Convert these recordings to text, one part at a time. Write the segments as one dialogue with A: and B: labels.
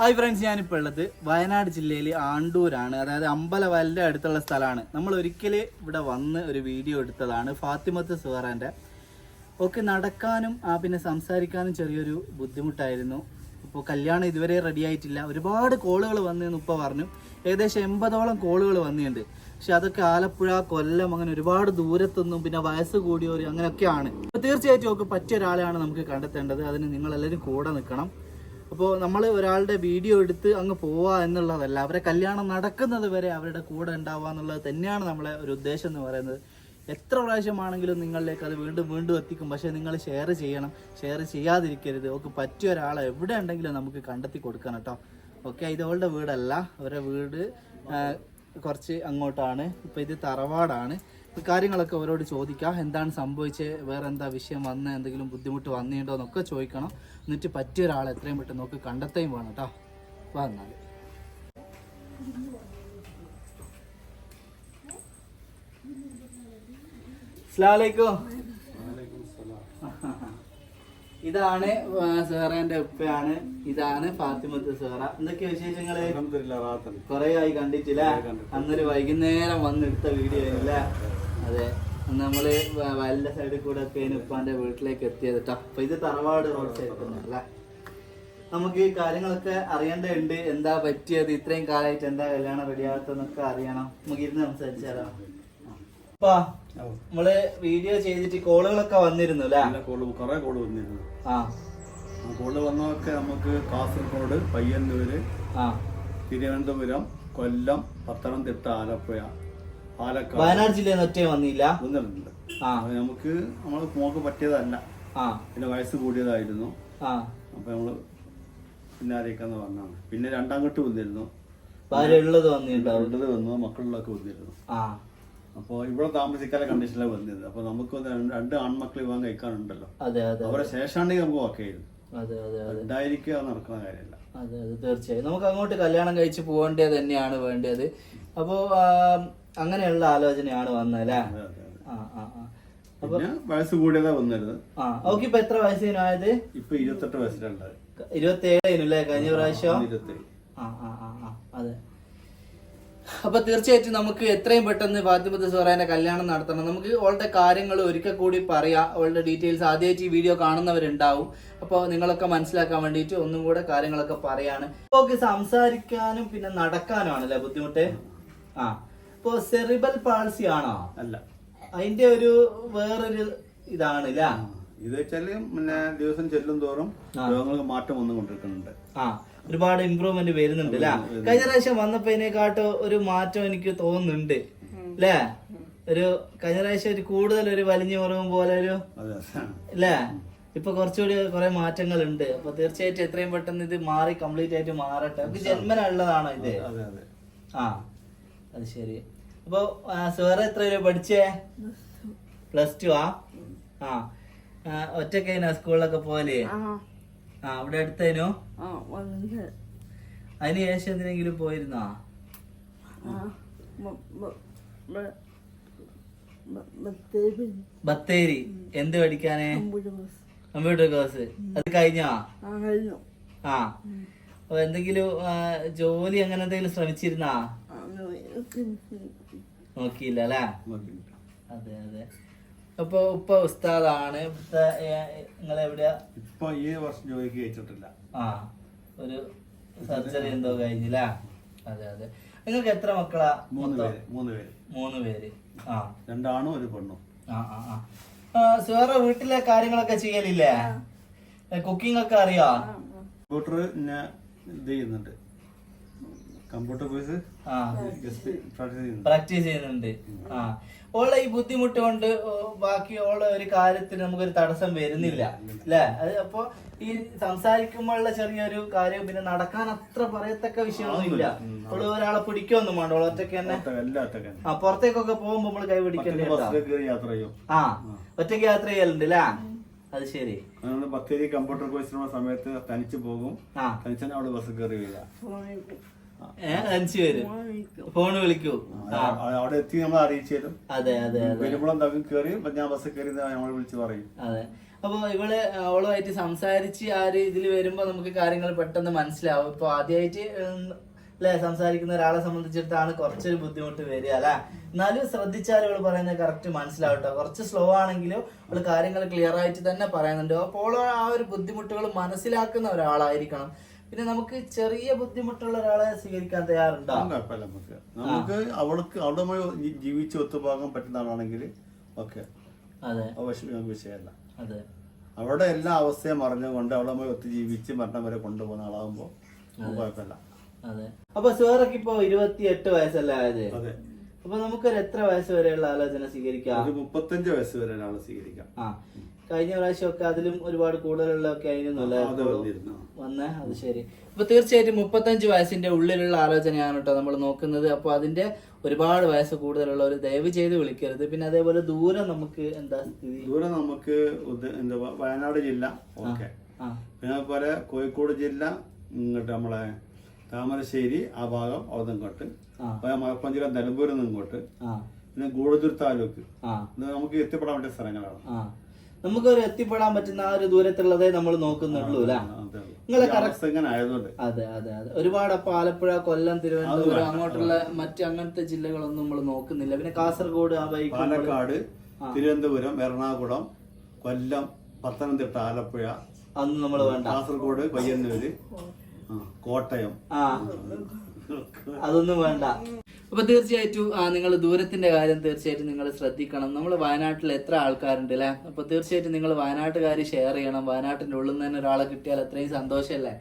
A: Hi friends ഞാനിപ്പോൾ ഉള്ളത് വയനാട് ജില്ലയിൽ ആണ്ടൂരാണ്. അതായത് അമ്പലവയലിന്റെ അടുത്തുള്ള സ്ഥലമാണ്. നമ്മൾ ഒരിക്കൽ ഇവിടെ വന്ന് ഒരു വീഡിയോ എടുത്തതാണ് ഫാത്തിമത്ത് സുഹറാന്റെ ഒക്കെ നടക്കാനും ആ പിന്നെ സംസാരിക്കാനും ചെറിയൊരു ബുദ്ധിമുട്ടായിരുന്നു. ഇപ്പോൾ കല്യാണം ഇതുവരെ റെഡി ആയിട്ടില്ല. ഒരുപാട് കോളുകൾ വന്നതെന്ന് ഉപ്പ പറഞ്ഞു. ഏകദേശം എൺപതോളം കോളുകൾ വന്നിട്ടുണ്ട്. പക്ഷെ അതൊക്കെ ആലപ്പുഴ കൊല്ലം അങ്ങനെ ഒരുപാട് ദൂരത്തൊന്നും പിന്നെ വയസ്സ് കൂടിയവർ അങ്ങനെയൊക്കെയാണ്. അപ്പോൾ തീർച്ചയായിട്ടും ഒക്കെ പറ്റിയ ഒരാളെയാണ് നമുക്ക് കണ്ടെത്തേണ്ടത്. അതിന് നിങ്ങളെല്ലാവരും കൂടെ നിൽക്കണം. അപ്പോൾ നമ്മൾ ഒരാളുടെ വീഡിയോ എടുത്ത് അങ്ങ് പോവുക എന്നുള്ളതല്ല. അവരെ കല്യാണം നടക്കുന്നത് വരെ അവരുടെ കൂടെ ഉണ്ടാവുക എന്നുള്ളത് തന്നെയാണ് നമ്മളെ ഒരു ഉദ്ദേശം എന്ന് പറയുന്നത്. എത്ര പ്രാവശ്യമാണെങ്കിലും നിങ്ങളിലേക്ക് അത് വീണ്ടും വീണ്ടും എത്തിക്കും. പക്ഷേ നിങ്ങൾ ഷെയർ ചെയ്യണം. ഷെയർ ചെയ്യാതിരിക്കരുത്. ഒക്കെ പറ്റിയ ഒരാളെ എവിടെ ഉണ്ടെങ്കിലും നമുക്ക് കണ്ടെത്തി കൊടുക്കണം കേട്ടോ. ഓക്കെ ഇത് അവളുടെ വീടല്ല. അവരുടെ വീട് കുറച്ച് അങ്ങോട്ടാണ്. ഇപ്പോൾ ഇത് തറവാടാണ്. കാര്യങ്ങളൊക്കെ അവരോട് ചോദിക്കാം. എന്താണ് സംഭവിച്ചത് വേറെ എന്താ വിഷയം വന്ന? എന്തെങ്കിലും ബുദ്ധിമുട്ട് വന്നിട്ടുണ്ടോ എന്നൊക്കെ ചോദിക്കണം. എന്നിട്ട് പറ്റിയ ഒരാളെ എത്രയും പെട്ടെന്ന് നോക്കി കണ്ടെത്തുകയും വേണം കേട്ടോ വന്നാൽ അസ്ലാമലൈക്കും ഇതാണ് സേറേന്റെ ഉപ്പയാണ്. ഇതാണ് ഫാത്തിമത്ത് സേറ എന്തൊക്കെയാ വിശേഷങ്ങൾ? കൊറേ ആയി കണ്ടിട്ടില്ല? അന്നൊരു വൈകുന്നേരം വന്നെടുത്ത വീഡിയോ ആയിരുന്നില്ലേ അതെ. നമ്മൾ വയലിന്റെ സൈഡിൽ കൂടെ ഒക്കെ ഉപ്പാന്റെ വീട്ടിലേക്ക് എത്തിയത് ടഫ് അപ്പൊ ഇത് തറവാട് റോഡ് സൈഡ് അല്ലേ? നമുക്ക് ഈ കാര്യങ്ങളൊക്കെ അറിയേണ്ടതുണ്ട്. എന്താ പറ്റിയത്? ഇത്രയും കാലമായിട്ട് എന്താ കല്യാണം റെഡിയാകത്തെന്നൊക്കെ അറിയണം. നമുക്ക് ഇരുന്ന് സംസാരിച്ചാലോ അപ്പാ നമ്മൾ വീഡിയോ ചെയ്തിട്ട് കോളുകളൊക്കെ വന്നിരുന്നു അല്ലേ?
B: കുറെ കോൾ വന്നിരുന്നു.
A: ആ.
B: ആ കോൾ വന്നതൊക്കെ നമുക്ക് കാസർഗോഡ് പയ്യന്നൂര്
A: ആ.
B: തിരുവനന്തപുരം കൊല്ലം പത്തനംതിട്ട ആലപ്പുഴ. പാലക്കാട്.
A: വയനാട് ജില്ലയിൽ നിന്ന് ഒറ്റ വന്നില്ല? ആ.
B: അപ്പൊ നമുക്ക് നമ്മൾ മോക്ക് പറ്റിയതല്ല.
A: ആ.
B: പിന്നെ വയസ്സ് കൂടിയതായിരുന്നു.
A: ആ.
B: അപ്പൊ നമ്മൾ പിന്നെ ആരേക്കാന്ന് പറഞ്ഞാണ് പിന്നെ രണ്ടാം കെട്ട് വന്നിരുന്നു.
A: ഭാര്യ ഉള്ളത് വന്നിട്ടുണ്ടാവും.
B: ഉള്ളത് വന്നു. മക്കളിലൊക്കെ വന്നിരുന്നു.
A: ആ.
B: അപ്പോൾ ഇവിടെ താമസിക്കാനുള്ള കണ്ടീഷനിലാണ് വന്നിരുന്നത്. അപ്പൊ നമുക്ക് ഒന്ന് രണ്ട് രണ്ട് ആൺമക്കൾ വിവാഹം കഴിക്കാനുണ്ടല്ലോ
A: അതെ അതെ.
B: അവരെ ശേഷാണെങ്കിൽ നമുക്ക് ഓക്കെ ആയിരുന്നു.
A: അതെ അതെ അതെ.
B: ഉണ്ടായിരിക്കുക നടക്കുന്ന കാര്യമല്ല.
A: അതെ അതെ. തീർച്ചയായും. നമുക്ക് അങ്ങോട്ട് കല്യാണം കഴിച്ച് പോകേണ്ടത് തന്നെയാണ് വേണ്ടത്. അപ്പോ ആ, അങ്ങനെയുള്ള ആലോചനയാണ്
B: അതെ
A: ആ ആ
B: പിന്നെ വയസ്സ് കൂടിയതാ വന്നിരുന്നത്
A: ആ ഓക്കെ ഇപ്പൊ എത്ര വയസ്സിനായത്?
B: ഇപ്പൊ ഇരുപത്തെട്ട് വയസ്സിലുണ്ടായി.
A: ഇരുപത്തി ഏഴിനല്ലേ കഴിഞ്ഞ പ്രാവശ്യം?
B: ഇരുപത്തേഴ്
A: ആ ആ ആ ആ അതെ. അപ്പൊ തീർച്ചയായിട്ടും നമുക്ക് എത്രയും പെട്ടെന്ന് ഫാത്തിമത്ത് സോറാന്റെ കല്യാണം നടത്തണം. നമുക്ക് അവളുടെ കാര്യങ്ങൾ ഒരിക്കൽ കൂടി പറയാം. അവളുടെ ഡീറ്റെയിൽസ് ആദ്യമായിട്ട് ഈ വീഡിയോ കാണുന്നവരുണ്ടാവും. അപ്പോൾ നിങ്ങളൊക്കെ മനസ്സിലാക്കാൻ വേണ്ടിയിട്ട് ഒന്നും കൂടെ കാര്യങ്ങളൊക്കെ പറയാണ്. ഓക്കെ സംസാരിക്കാനും പിന്നെ നടക്കാനും ആണല്ലേ ബുദ്ധിമുട്ട്? ആ. ഇപ്പോ സെറിബൽ പാൾസി ആണോ?
B: അല്ല.
A: അതിന്റെ ഒരു വേറൊരു ഇതാണ് ല്ലേ?
B: ഇത് വെച്ചാൽ പിന്നെ ദിവസം ചെല്ലും തോറും രോഗങ്ങൾക്ക് മാറ്റം വന്നുകൊണ്ടിരിക്കുന്നുണ്ട്
A: ആ ഒരുപാട് ഇമ്പ്രൂവ്മെന്റ് വരുന്നുണ്ട് അല്ലെ കഴിഞ്ഞ പ്രാവശ്യം വന്നപ്പോ ഇതിനെക്കാട്ടോ ഒരു മാറ്റം എനിക്ക് തോന്നുന്നുണ്ട് അല്ലേ ഒരു കഴിഞ്ഞ പ്രാവശ്യം ഒരു കൂടുതൽ ഒരു വലിഞ്ഞു മുറിവും പോലെ ഒരു അല്ലേ ഇപ്പൊ കുറച്ചുകൂടി കുറെ മാറ്റങ്ങൾ ഉണ്ട് അപ്പൊ തീർച്ചയായിട്ടും എത്രയും പെട്ടെന്ന് ഇത് മാറി കംപ്ലീറ്റ് ആയിട്ട് മാറട്ടെ. ജന്മനുള്ളതാണോ ജന്മന ഉള്ളതാണോ ഇത് ആ. അത് ശരി. അപ്പൊ സാറ് എത്ര വരെ പഠിച്ചേ? പ്ലസ് ടു ആ? ആ. ഒറ്റക്കൈനാ സ്കൂളിലൊക്കെ പോലെ ആ. അവിടെ അടുത്തേനു അതിന് ശേഷം എന്തിനെങ്കിലും പോയിരുന്നോ? ബത്തേരി. എന്ത് പഠിക്കാനേ? Computer course. അത് കഴിഞ്ഞോ? ആ അപ്പൊ എന്തെങ്കിലും ജോലി അങ്ങനെ എന്തെങ്കിലും ശ്രമിച്ചിരുന്നാ? നോക്കിയില്ല. അല്ലേ. അതെ അതെ. അപ്പൊ ഉപ്പ ഉസ്താദാണ്. നിങ്ങൾ എവിടെയാ
B: ഇപ്പൊ ഈ വർഷം ജോലിക്ക് കഴിച്ചിട്ടില്ല
A: ആ ഒരു സർജറി എന്തോ കഴിഞ്ഞില്ല? അതെ അതെ. നിങ്ങൾക്ക് എത്ര മക്കളാ
B: മൂന്ന് പേര് മൂന്ന് പേര്.
A: മൂന്ന് പേര്. ആ.
B: രണ്ടാണും ഒരു പെണ്ണും.
A: ആ ആ ആ. ആ, സുഹറ വീട്ടിലെ കാര്യങ്ങളൊക്കെ ചെയ്യലില്ലേ? കുക്കിംഗ് ഒക്കെ അറിയോ?
B: കമ്പ്യൂട്ടർ ഞാൻ ഇത് ചെയ്യുന്നുണ്ട്. കമ്പ്യൂട്ടർ കോഴ്സ് പ്രാക്ടീസ് ചെയ്യുന്നുണ്ട്.
A: പ്രാക്ടീസ് ചെയ്യുന്നുണ്ട്. ആ. ഓളെ ഈ ബുദ്ധിമുട്ട് കൊണ്ട് ബാക്കി ഓളെ ഒരു കാര്യത്തിന് നമുക്കൊരു തടസ്സം വരുന്നില്ല. അല്ലേ അത് അപ്പൊ ഈ സംസാരിക്കുമ്പോഴുള്ള ചെറിയൊരു കാര്യം പിന്നെ നടക്കാൻ അത്ര പറയത്തക്ക വിഷയമൊന്നും ഇല്ല ഓൾ ഒരാളെ പിടിക്കൊന്നും വേണ്ട. ഓളെ ഒറ്റയ്ക്ക് തന്നെ
B: ഒറ്റയ്ക്ക്
A: ആ പുറത്തേക്കൊക്കെ പോകുമ്പോ നമ്മൾ കൈ പിടിക്കണ്ടേ ആ. ഒറ്റയ്ക്ക് യാത്ര ചെയ്യലുണ്ട് അല്ലേ അത് ശരി.
B: ബത്തേരി കമ്പ്യൂട്ടർ കോഴ്സിനുള്ള സമയത്ത് തനിച്ച് പോകും.
A: തനിച്ച്
B: തനിച്ചാണ് അവിടെ ബസ് കയറി വരിക.
A: ഏ അഞ്ചു പേര് ഫോൺ വിളിക്കൂ.
B: അവിടെ എത്തി നമ്മൾ അറിയിച്ചു തരും
A: അതെ
B: കയറി ഞാൻ ബസ് കയറി നമ്മൾ വിളിച്ച് പറയും.
A: അതെ. അപ്പൊ ഇവൾ അവളുമായിട്ട് സംസാരിച്ച് ആ ഒരു ഇതിൽ വരുമ്പോ നമുക്ക് കാര്യങ്ങൾ പെട്ടെന്ന് മനസ്സിലാവും. ഇപ്പൊ ആദ്യമായിട്ട് അല്ലെ സംസാരിക്കുന്ന ഒരാളെ സംബന്ധിച്ചിടത്താണ് കുറച്ചൊരു ബുദ്ധിമുട്ട് വരിക അല്ലെ? എന്നാലും ശ്രദ്ധിച്ചാൽ ഇവൾ പറയുന്നത് കറക്റ്റ് മനസ്സിലാവട്ടോ കുറച്ച് സ്ലോ ആണെങ്കിലും അവൾ കാര്യങ്ങൾ ക്ലിയർ ആയിട്ട് തന്നെ പറയുന്നുണ്ട്. അപ്പോൾ ആ ഒരു ബുദ്ധിമുട്ടുകൾ മനസ്സിലാക്കുന്ന ഒരാളായിരിക്കണം. പിന്നെ നമുക്ക് ചെറിയ ബുദ്ധിമുട്ടുള്ള ഒരാളെ സ്വീകരിക്കാൻ തയ്യാറുണ്ടോ?
B: കുഴപ്പമില്ല നമുക്ക്. നമുക്ക് അവൾക്ക് അവിടെ ജീ- ജീവിച്ച് ഒത്തുപോകാൻ പറ്റുന്ന ആളാണെങ്കിൽ ഓക്കെ.
A: അതെ.
B: വിഷയം വിഷയമല്ല.
A: അതെ.
B: അവളുടെ എല്ലാ അവസ്ഥയും അറിഞ്ഞുകൊണ്ട് അവളുമായി ഒത്തു ജീവിച്ച് മരണം വരെ കൊണ്ടുപോകുന്ന ആളാകുമ്പോൾ കുഴപ്പമില്ല.
A: അതെ. അപ്പൊ സുഹറക്ക് ഇപ്പൊ ഇരുപത്തി എട്ട് വയസ്സല്ലേ ആയത്? അപ്പൊ നമുക്കൊരു എത്ര വയസ്സ് വരെയുള്ള ആലോചന സ്വീകരിക്കാം?
B: ഒരു മുപ്പത്തഞ്ച് വയസ്സ് വരെ ഒരാളെ സ്വീകരിക്കാം.
A: ആ. കഴിഞ്ഞ പ്രാവശ്യമൊക്കെ അതിലും ഒരുപാട് കൂടുതലുള്ളതൊക്കെ ആയിരുന്നു അല്ലേ?
B: അത് വന്നിരുന്നു.
A: വന്നേ? അത് ശരി. അപ്പൊ തീർച്ചയായിട്ടും മുപ്പത്തഞ്ച് വയസ്സിന്റെ ഉള്ളിലുള്ള ആലോചനയാണ് കേട്ടോ നമ്മൾ നോക്കുന്നത്. അപ്പൊ അതിന്റെ ഒരുപാട് വയസ്സ് കൂടുതലുള്ള ഒരു ദയവ് ചെയ്ത് വിളിക്കരുത്. പിന്നെ അതേപോലെ ദൂരം നമുക്ക് എന്താ സ്ഥിതി?
B: ദൂരെ നമുക്ക് എന്താ വ- വയനാട് ജില്ല. ഓക്കെ.
A: ആ.
B: പിന്നെ അതുപോലെ കോഴിക്കോട് ജില്ല ഇങ്ങോട്ട് നമ്മളെ താമരശ്ശേരി ആ ഭാഗം അവിടെ ഇങ്ങോട്ട് ജില്ല നിലമ്പൂരിൽ നിന്ന് ഇങ്ങോട്ട്.
A: ആ.
B: പിന്നെ ഗൂഢത്തൂർ താലൂക്ക്. നമുക്ക് എത്തിപ്പെടാൻ പറ്റിയ സ്ഥലങ്ങളാണ്
A: നമുക്കൊരു എത്തിപ്പെടാൻ പറ്റുന്ന ആ ഒരു ദൂരത്തുള്ളതേ നമ്മൾ നോക്കുന്നുള്ളൂ അല്ലേ. നിങ്ങളെ
B: ആയതുകൊണ്ട്.
A: അതെ അതെ അതെ. ഒരുപാട് അപ്പൊ ആലപ്പുഴ കൊല്ലം തിരുവനന്തപുരം അങ്ങോട്ടുള്ള മറ്റു അങ്ങനത്തെ ജില്ലകളൊന്നും നമ്മൾ നോക്കുന്നില്ല. പിന്നെ കാസർഗോഡ് ആ ബൈക്ക്
B: പാലക്കാട് തിരുവനന്തപുരം എറണാകുളം കൊല്ലം പത്തനംതിട്ട ആലപ്പുഴ.
A: അന്ന് നമ്മൾ വേണ്ട.
B: കാസർഗോഡ് പയ്യന്നൂര് കോട്ടയം.
A: അതൊന്നും വേണ്ട. അപ്പൊ തീർച്ചയായിട്ടും നിങ്ങൾ ദൂരത്തിന്റെ കാര്യം തീർച്ചയായിട്ടും നിങ്ങൾ ശ്രദ്ധിക്കണം. നമ്മൾ വയനാട്ടിൽ എത്ര ആൾക്കാരുണ്ട് അല്ലെ അപ്പൊ തീർച്ചയായിട്ടും നിങ്ങൾ വയനാട്ടുകാർ ഷെയർ ചെയ്യണം. വയനാട്ടിന്റെ ഉള്ളിൽ നിന്ന് തന്നെ ഒരാളെ കിട്ടിയാൽ അത്രയും സന്തോഷമല്ലേ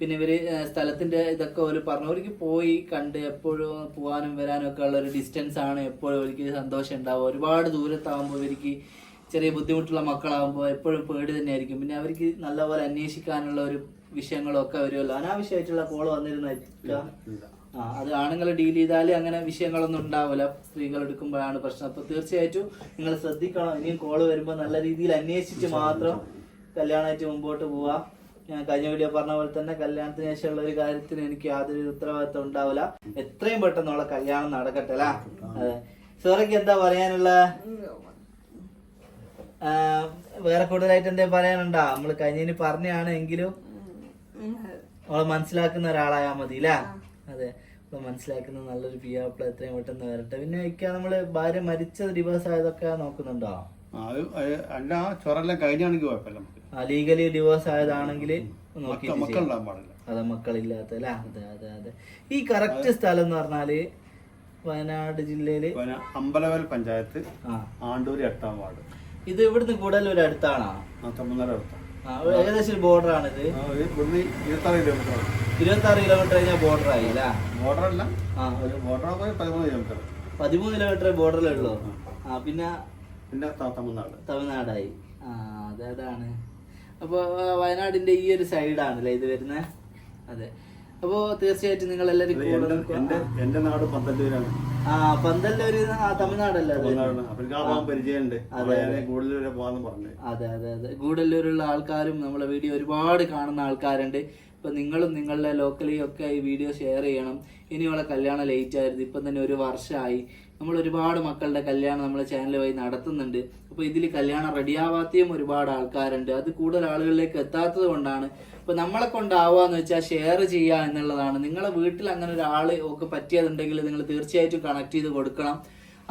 A: പിന്നെ ഇവർ സ്ഥലത്തിന്റെ ഇതൊക്കെ ഒരു പറഞ്ഞു. അവർക്ക് പോയി കണ്ട് എപ്പോഴും പോകാനും വരാനും ഒക്കെ ഉള്ള ഒരു ഡിസ്റ്റൻസ് ആണ് എപ്പോഴും അവർക്ക് സന്തോഷം ഉണ്ടാവും ഒരുപാട് ദൂരത്താവുമ്പോൾ ഇവർക്ക് ചെറിയ ബുദ്ധിമുട്ടുള്ള മക്കളാകുമ്പോൾ എപ്പോഴും പേടി തന്നെയായിരിക്കും. പിന്നെ അവർക്ക് നല്ലപോലെ അന്വേഷിക്കാനുള്ള ഒരു വിഷയങ്ങളൊക്കെ വരുമല്ലോ. അനാവശ്യമായിട്ടുള്ള കോൾ
B: വന്നിരുന്നില്ല.
A: ആ അത് ആണുങ്ങൾ ഡീൽ ചെയ്താൽ അങ്ങനെ വിഷയങ്ങളൊന്നും ഉണ്ടാവില്ല സ്ത്രീകൾ എടുക്കുമ്പോഴാണ് പ്രശ്നം. അപ്പൊ തീർച്ചയായിട്ടും നിങ്ങൾ ശ്രദ്ധിക്കണം. ഇനിയും കോൾ വരുമ്പോൾ നല്ല രീതിയിൽ അന്വേഷിച്ച് മാത്രം കല്യാണമായിട്ട് മുമ്പോട്ട് പോവാ. ഞാൻ കഴിഞ്ഞ വീഡിയോ പറഞ്ഞ പോലെ തന്നെ കല്യാണത്തിന് ശേഷമുള്ള ഒരു കാര്യത്തിന് എനിക്ക് യാതൊരു ഉത്തരവാദിത്വം ഉണ്ടാവില്ല. എത്രയും പെട്ടെന്നുള്ള കല്യാണം നടക്കട്ടെ അല്ലേ? അതെ. സോറയ്ക്ക് എന്താ പറയാനുള്ള? വേറെ കൂടുതലായിട്ട് എന്തേ പറയാനുണ്ടോ? നമ്മൾ കഴിഞ്ഞതിന് പറഞ്ഞാണ് എങ്കിലും അവളെ മനസ്സിലാക്കുന്ന ഒരാളായാ മതി അല്ലേ അതെ. അവളെ മനസ്സിലാക്കുന്ന നല്ലൊരു പിയാപ്പിള എത്രയും പെട്ടെന്ന് വരട്ടെ. പിന്നെ ഇക്ക നമ്മൾ ഭാര്യ മരിച്ച ഡിവോഴ്സ് ആയതൊക്കെ നോക്കുന്നുണ്ടോ?
B: ആ, അല്ല ചൊറെല്ലാം കഴിഞ്ഞാണെങ്കിൽ കുഴപ്പമില്ല
A: ലീഗലി ഡിവോഴ്സ് ആയതാണെങ്കിൽ
B: നോക്കി
A: അതെ മക്കളില്ലാത്ത അല്ലേ അതെ അതെ അതെ. ഈ കറക്റ്റ് സ്ഥലം എന്ന് പറഞ്ഞാൽ വയനാട്
B: ജില്ലയിൽ അമ്പലവൽ പഞ്ചായത്ത് ആണ്ടൂര് എട്ടാം വാർഡ്.
A: ഇത് ഇവിടുന്ന് ഒരു അടുത്താണോ?
B: തമിഴ്നാട് അടുത്താണ്
A: ഏകദേശം ബോർഡർ ആണിത്
B: ആ, ഒരു ഇവിടുന്ന് ഇരുപത്താറ് കിലോമീറ്റർ
A: ഇരുപത്തി ആറ് കിലോമീറ്റർ കഴിഞ്ഞാൽ ബോർഡർ ആയി അല്ലേ?
B: ബോർഡർ അല്ല. ബോർഡർ പതിമൂന്ന് കിലോമീറ്റർ
A: പതിമൂന്ന് കിലോമീറ്റർ ബോർഡറിലുള്ളൂ ആ. പിന്നെ
B: പിന്നെ തമിഴ്നാട്.
A: തമിഴ്നാടായി. ആ അതെ അതാണ് അപ്പോൾ വയനാടിന്റെ ഈ ഒരു സൈഡ് ആണല്ലേ ഇത് വരുന്നേ? അതെ. അപ്പോൾ തീർച്ചയായിട്ടും നിങ്ങൾ എല്ലാവരും
B: അത്
A: കൂടെ
B: എന്റെ
A: നിൽക്കുക.
B: എന്റെ എന്റെ നാട് പന്തല്ലൂരാണ്.
A: ആ ആ തമിഴ്നാടല്ലേ അത്?
B: തമിഴ്നാടാണ്. അപ്പൊ എനിക്ക് ആ. പോകാൻ പരിചയമുണ്ട് അവിടെ ഞാൻ കൂടുതൽ വരെ പോകാന്ന് പറഞ്ഞു.
A: അതെ അതെ അതെ. ഗൂഡല്ലൂരുള്ള ആൾക്കാരും നമ്മളെ വീഡിയോ ഒരുപാട് കാണുന്ന ആൾക്കാരുണ്ട്. ഇപ്പൊ നിങ്ങളും നിങ്ങളുടെ ലോക്കലി ഒക്കെ ഈ വീഡിയോ ഷെയർ ചെയ്യണം. ഇനിയുള്ള കല്യാണം ലേറ്റ് ആയിരുന്നു. ഇപ്പം തന്നെ ഒരു വർഷമായി നമ്മൾ ഒരുപാട് മക്കളുടെ കല്യാണം നമ്മളെ ചാനൽ വഴി നടത്തുന്നുണ്ട്. അപ്പോൾ ഇതിൽ കല്യാണം റെഡിയാവാത്തയും ഒരുപാട് ആൾക്കാരുണ്ട്. അത് കൂടുതൽ ആളുകളിലേക്ക് എത്താത്തത് കൊണ്ടാണ്. ഇപ്പൊ നമ്മളെ കൊണ്ടാവാന്ന് വെച്ചാൽ ഷെയർ ചെയ്യുക എന്നുള്ളതാണ്. നിങ്ങളെ വീട്ടിൽ അങ്ങനെ ഒരാൾ ഒക്കെ പറ്റിയതുണ്ടെങ്കിൽ നിങ്ങൾ തീർച്ചയായിട്ടും കണക്ട് ചെയ്ത് കൊടുക്കണം.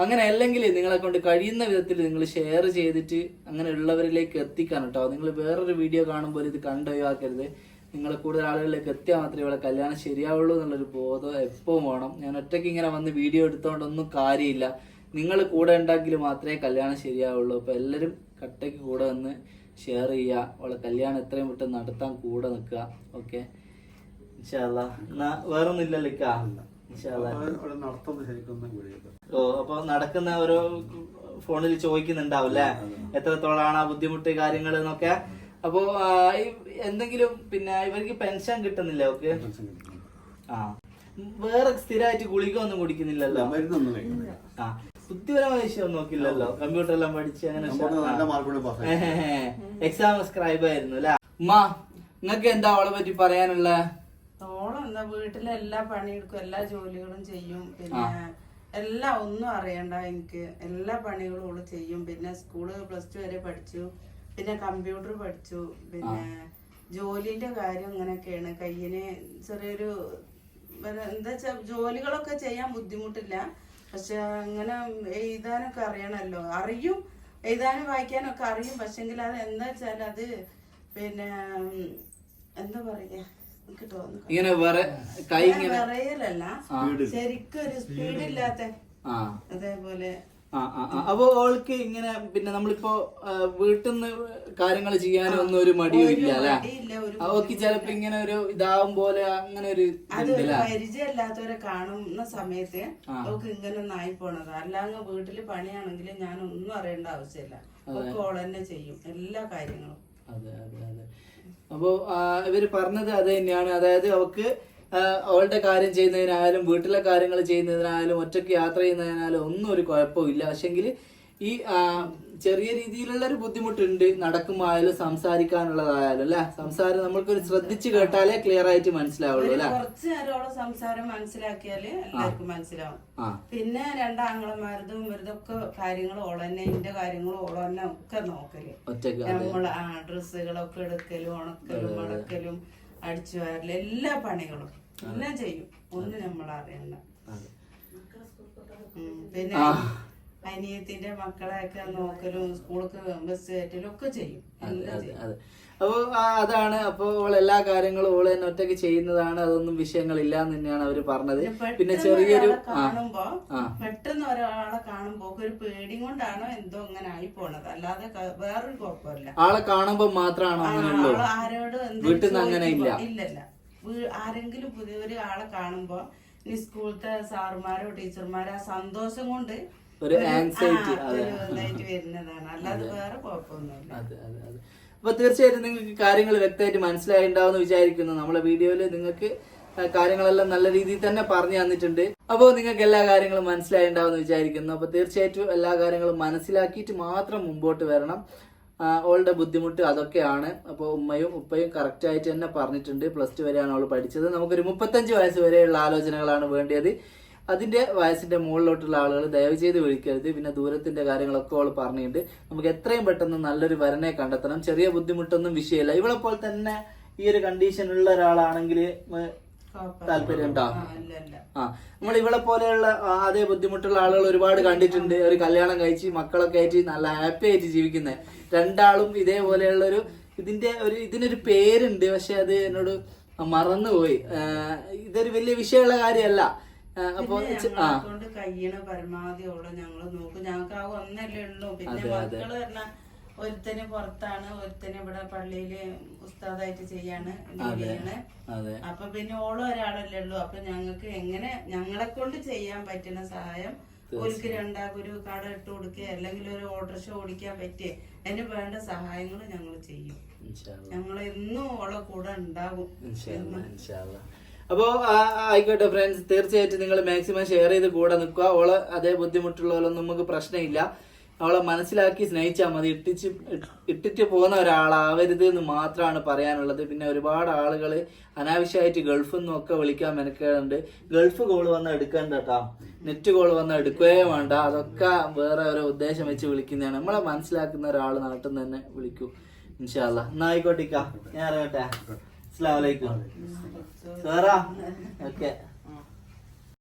A: അങ്ങനെ അല്ലെങ്കിൽ നിങ്ങളെ കൊണ്ട് കഴിയുന്ന വിധത്തിൽ നിങ്ങൾ ഷെയർ ചെയ്തിട്ട് അങ്ങനെ ഉള്ളവരിലേക്ക് എത്തിക്കാൻ കേട്ടോ നിങ്ങൾ വേറൊരു വീഡിയോ കാണുമ്പോൾ ഇത് കണ്ടൊഴിവാക്കരുത്. നിങ്ങൾ കൂടുതൽ ആളുകളിലേക്ക് എത്തിയാൽ മാത്രമേ ഇവിടെ കല്യാണം ശരിയാവുള്ളൂ എന്നുള്ളൊരു ബോധം എപ്പോഴും വേണം. ഞാൻ ഒറ്റയ്ക്ക് ഇങ്ങനെ വന്ന് വീഡിയോ എടുത്തോണ്ടൊന്നും കാര്യമില്ല. നിങ്ങൾ കൂടെ ഉണ്ടെങ്കിൽ മാത്രമേ കല്യാണം ശരിയാവുള്ളൂ. അപ്പോൾ എല്ലാവരും കട്ടയ്ക്ക് കൂടെ വന്ന് ഷെയർ ചെയ്യുക. അവളെ കല്യാണം എത്രയും പെട്ടെന്ന് നടത്താൻ കൂടെ നിൽക്കുക. ഓക്കെ ഇൻഷാല്ല എന്നാ വേറൊന്നും ഇല്ലല്ലോ ഓ അപ്പൊ നടക്കുന്ന ഓരോ ഫോണിൽ ചോദിക്കുന്നുണ്ടാവും അല്ലെ? എത്രത്തോളാണ് ആ ബുദ്ധിമുട്ട് കാര്യങ്ങൾ എന്നൊക്കെ. അപ്പോ എന്തെങ്കിലും പിന്നെ ഇവർക്ക് പെൻഷൻ കിട്ടുന്നില്ല ഓക്കെ ആ. വേറെ സ്ഥിരമായിട്ട് ഗുളിക ഒന്നും കുടിക്കുന്നില്ലല്ലോ ആ. ബുദ്ധിപരമായ വിഷയം നോക്കില്ലല്ലോ? കമ്പ്യൂട്ടർ എല്ലാം പഠിച്ച് അങ്ങനെ എക്സാം സ്ക്രൈബ് ആയിരുന്നു അല്ലെ? ഉമ്മാ നിങ്ങക്ക് എന്താ അവളെ പറ്റി പറയാനുള്ള?
C: ഓളം എന്താ വീട്ടിലെ എല്ലാ പണിയെടുക്കും എല്ലാ ജോലികളും ചെയ്യും പിന്നെ എല്ലാം ഒന്നും അറിയണ്ട എനിക്ക്. എല്ലാ പണികളും ഓൾ ചെയ്യും. പിന്നെ സ്കൂൾ പ്ലസ് ടു വരെ പഠിച്ചു. പിന്നെ കമ്പ്യൂട്ടർ പഠിച്ചു. പിന്നെ ജോലിന്റെ കാര്യം ഇങ്ങനെയൊക്കെയാണ്. കയ്യിന് ചെറിയൊരു എന്താ വെച്ചാ ജോലികളൊക്കെ ചെയ്യാൻ ബുദ്ധിമുട്ടില്ല. പക്ഷെ അങ്ങനെ എഴുതാനൊക്കെ അറിയണല്ലോ. അറിയും. എഴുതാനും വായിക്കാനും ഒക്കെ അറിയും. പക്ഷെങ്കിൽ അത് എന്താ വെച്ചാൽ അത് പിന്നെ എന്താ പറയാ? എനിക്ക് തോന്നുന്നു.
A: ഇങ്ങനെ
C: വിറയലല്ല. ശരിക്കും ഒരു സ്പീഡില്ലാത്ത അതേപോലെ.
A: അപ്പൊ ഓൾക്ക് ഇങ്ങനെ പിന്നെ നമ്മളിപ്പോ വീട്ടിൽ നിന്ന് കാര്യങ്ങൾ ചെയ്യാനൊന്നും ഒരു മടിയും ഇല്ല അല്ലെ? അവക്ക് ചിലപ്പോ ഇങ്ങനെ ഒരു ഇതാവും പോലെ അങ്ങനെ ഒരു
C: പരിചയമില്ലാത്തവരെ കാണുന്ന സമയത്ത് അവക്ക് ഇങ്ങനെ ഒന്നായി പോണത്. അല്ലാതെ വീട്ടിൽ പണിയാണെങ്കിൽ ഞാൻ ഒന്നും അറിയേണ്ട ആവശ്യമില്ല. ഒക്കെ ഓൾ തന്നെ ചെയ്യും എല്ലാ കാര്യങ്ങളും.
A: അതെ അതെ അതെ. അപ്പോ ഇവർ പറഞ്ഞത് അത് തന്നെയാണ്. അതായത് അവക്ക് അവളുടെ കാര്യം ചെയ്യുന്നതിനായാലും വീട്ടിലെ കാര്യങ്ങൾ ചെയ്യുന്നതിനായാലും ഒറ്റയ്ക്ക് യാത്ര ചെയ്യുന്നതിനായാലും ഒന്നും ഒരു കുഴപ്പമില്ല പക്ഷെങ്കിൽ ഈ ചെറിയ രീതിയിലുള്ള ഒരു ബുദ്ധിമുട്ടുണ്ട്. നടക്കുമായാലും സംസാരിക്കാനുള്ളതായാലും അല്ലെ? സംസാരം നമ്മൾക്കൊരു ശ്രദ്ധിച്ച് കേട്ടാലേ ക്ലിയർ ആയിട്ട് മനസ്സിലാവുള്ളൂ അല്ലെ?
C: കുറച്ച് നേരം സംസാരം മനസ്സിലാക്കിയാൽ എല്ലാവർക്കും മനസ്സിലാവും. പിന്നെ രണ്ടാങ്ങളമാരതും ഇവരതൊക്കെ കാര്യങ്ങൾ ഓളന്നെ എന്റെ കാര്യങ്ങൾ ഓളന്നെ ഒക്കെ നോക്കൽ.
A: ഒറ്റയ്ക്ക്
C: ഡ്രസ്സുകളൊക്കെ എടുക്കലും ഉണക്കലും മടക്കലും അടിച്ചു വാരൽ എല്ലാ പണികളും. എല്ലാം ചെയ്യും. ഒന്നും നമ്മൾ അറിയണ്ട. പിന്നെ അനിയത്തിന്റെ മക്കളെയൊക്കെ നോക്കലും സ്കൂൾക്ക് ബസ് കയറ്റലും ഒക്കെ ചെയ്യും. എല്ലാം
A: അതെ
C: ചെയ്യും?
A: അപ്പൊ അതാണ്. അപ്പൊ ഓൾ എല്ലാ കാര്യങ്ങളും ഓൾ തന്നെ ഒറ്റയ്ക്ക് ചെയ്യുന്നതാണ്. അതൊന്നും വിഷയങ്ങളില്ല എന്ന് തന്നെയാണ് അവർ പറഞ്ഞത്. പിന്നെ ചെറിയൊരു
C: കാണുമ്പോ പെട്ടെന്ന് ഒരാളെ കാണുമ്പോ ഒരു പേടി കൊണ്ടാണോ എന്തോ അങ്ങനെ ആയി പോണത്. അല്ലാതെ വേറൊരു കുഴപ്പമില്ല.
A: ആളെ കാണുമ്പോ മാത്രമാണോ അങ്ങനെയുള്ളൂ?
C: ആരോട്
A: വീട്ടിൽ നിന്ന് അങ്ങനെ ഇല്ല
C: ഇല്ലല്ല. ആരെങ്കിലും ആരെങ്കിലും പുതിയൊരു ആളെ കാണുമ്പോ ഇനി സ്കൂളത്തെ സാറുമാരോ ടീച്ചർമാരോ ആ സന്തോഷം കൊണ്ട്
A: ഒരു
C: ആൻസൈറ്റി വരുന്നതാണ്. അല്ലാതെ വേറെ കുഴപ്പമൊന്നുമില്ല.
A: അതെ അതെ അതെ. അപ്പൊ തീർച്ചയായിട്ടും നിങ്ങൾക്ക് കാര്യങ്ങൾ വ്യക്തമായിട്ട് മനസ്സിലായിണ്ടാവും എന്ന് വിചാരിക്കുന്നു. നമ്മളെ വീഡിയോയിൽ നിങ്ങൾക്ക് കാര്യങ്ങളെല്ലാം നല്ല രീതിയിൽ തന്നെ പറഞ്ഞു തന്നിട്ടുണ്ട്. അപ്പോൾ നിങ്ങൾക്ക് എല്ലാ കാര്യങ്ങളും മനസ്സിലായിണ്ടാവും എന്ന് വിചാരിക്കുന്നു. അപ്പോൾ തീർച്ചയായിട്ടും എല്ലാ കാര്യങ്ങളും മനസ്സിലാക്കിയിട്ട് മാത്രം മുമ്പോട്ട് വരണം. അവളുടെ ബുദ്ധിമുട്ട് അതൊക്കെയാണ്. അപ്പോൾ ഉമ്മയും ഉപ്പയും കറക്റ്റ് ആയിട്ട് തന്നെ പറഞ്ഞിട്ടുണ്ട്. പ്ലസ് ടു വരെയാണ് അവൾ പഠിച്ചത്. നമുക്കൊരു മുപ്പത്തഞ്ച് വയസ്സ് വരെയുള്ള ആലോചനകളാണ് വേണ്ടിയത്. അതിന്റെ വയസ്സിന്റെ മുകളിലോട്ടുള്ള ആളുകൾ ദയവ് ചെയ്ത് വിളിക്കരുത്. പിന്നെ ദൂരത്തിന്റെ കാര്യങ്ങളൊക്കെ അവൾ പറഞ്ഞിട്ടുണ്ട്. നമുക്ക് എത്രയും പെട്ടെന്ന് നല്ലൊരു വരനെ കണ്ടെത്തണം. ചെറിയ ബുദ്ധിമുട്ടൊന്നും വിഷയമില്ല. ഇവളെ പോലെ തന്നെ ഈ ഒരു കണ്ടീഷനുള്ള ഒരാളാണെങ്കിൽ. താല്പര്യം ഉണ്ടോ?
C: ആ,
A: നമ്മൾ ഇവളെ പോലെയുള്ള അതേ ബുദ്ധിമുട്ടുള്ള ആളുകൾ ഒരുപാട് കണ്ടിട്ടുണ്ട്. ഒരു കല്യാണം കഴിച്ച് മക്കളൊക്കെ ആയിട്ട് നല്ല ഹാപ്പി ആയിട്ട് ജീവിക്കുന്നത് രണ്ടാളും ഇതേപോലെയുള്ള ഒരു ഇതിന്റെ ഒരു ഇതിനൊരു പേരുണ്ട്. പക്ഷെ അത് എന്നോട് മറന്നുപോയി. ഇതൊരു വലിയ വിഷയമുള്ള കാര്യമല്ല. അപ്പൊ
C: കൊണ്ട് കഴിയണ പരമാവധി ഓളെ ഞങ്ങൾ നോക്കും. ഞങ്ങൾക്ക് ആ ഒന്നല്ലേ ഉള്ളൂ. പിന്നെ. മക്കൾ പറഞ്ഞ ഒരുത്തന് പുറത്താണ് ഒരുത്തന് ഇവിടെ പള്ളിയിൽ ഉസ്താദായിട്ട് ചെയ്യാണ് ജോലി
A: അതെ
C: അപ്പൊ പിന്നെ ഓളം ഒരാളല്ലേ ഉള്ളൂ. അപ്പൊ ഞങ്ങൾക്ക് എങ്ങനെ ഞങ്ങളെ കൊണ്ട് ചെയ്യാൻ പറ്റുന്ന സഹായം ഒരിക്കൽ രണ്ടാൾക്ക് ഒരു കട ഇട്ട് കൊടുക്കുക അല്ലെങ്കിൽ ഒരു ഓട്ടോറിക്ഷ ഓടിക്കാൻ പറ്റിയ അതിന് വേണ്ട സഹായങ്ങൾ ഞങ്ങൾ ചെയ്യും. ഞങ്ങൾ എന്നും ഓളെ കൂടെ ഉണ്ടാകും
A: ഇൻഷാ അല്ലാ, ഇൻഷാ അല്ലാ. അപ്പോ ആ, ആയിക്കോട്ടെ ഫ്രണ്ട്സ് തീർച്ചയായിട്ടും നിങ്ങൾ മാക്സിമം ഷെയർ ചെയ്ത് കൂടെ നിൽക്കുക. അവൾ അതേ ബുദ്ധിമുട്ടുള്ളവരൊന്നും നമുക്ക് പ്രശ്നമില്ല. അവളെ മനസ്സിലാക്കി സ്നേഹിച്ചാൽ മതി. ഇട്ടിച്ച് ഇട്ടിട്ട് പോകുന്ന ഒരാളാവരുത് എന്ന് മാത്രമാണ് പറയാനുള്ളത്. പിന്നെ ഒരുപാട് ആളുകൾ അനാവശ്യമായിട്ട് ഗൾഫിൽ നിന്നൊക്കെ വിളിക്കാൻ മെനക്കേടുണ്ട്. ഗൾഫ് കോൾ വന്ന് എടുക്കണ്ട കേട്ടോ നെറ്റ് കോൾ വന്ന് എടുക്കുകയേ വേണ്ട. അതൊക്കെ വേറെ ഓരോ ഉദ്ദേശം വെച്ച് വിളിക്കുന്നതാണ്. നമ്മളെ മനസ്സിലാക്കുന്ന ഒരാൾ നാട്ടിൽ നിന്ന് തന്നെ വിളിക്കൂ. ഇൻഷാല്ല എന്നാ ആയിക്കോട്ടെ ഇക്ക. ഞാൻ ഇറങ്ങട്ടെ. അസ്സലാമു അലൈക്കും. സാറാ? ഓക്കെ.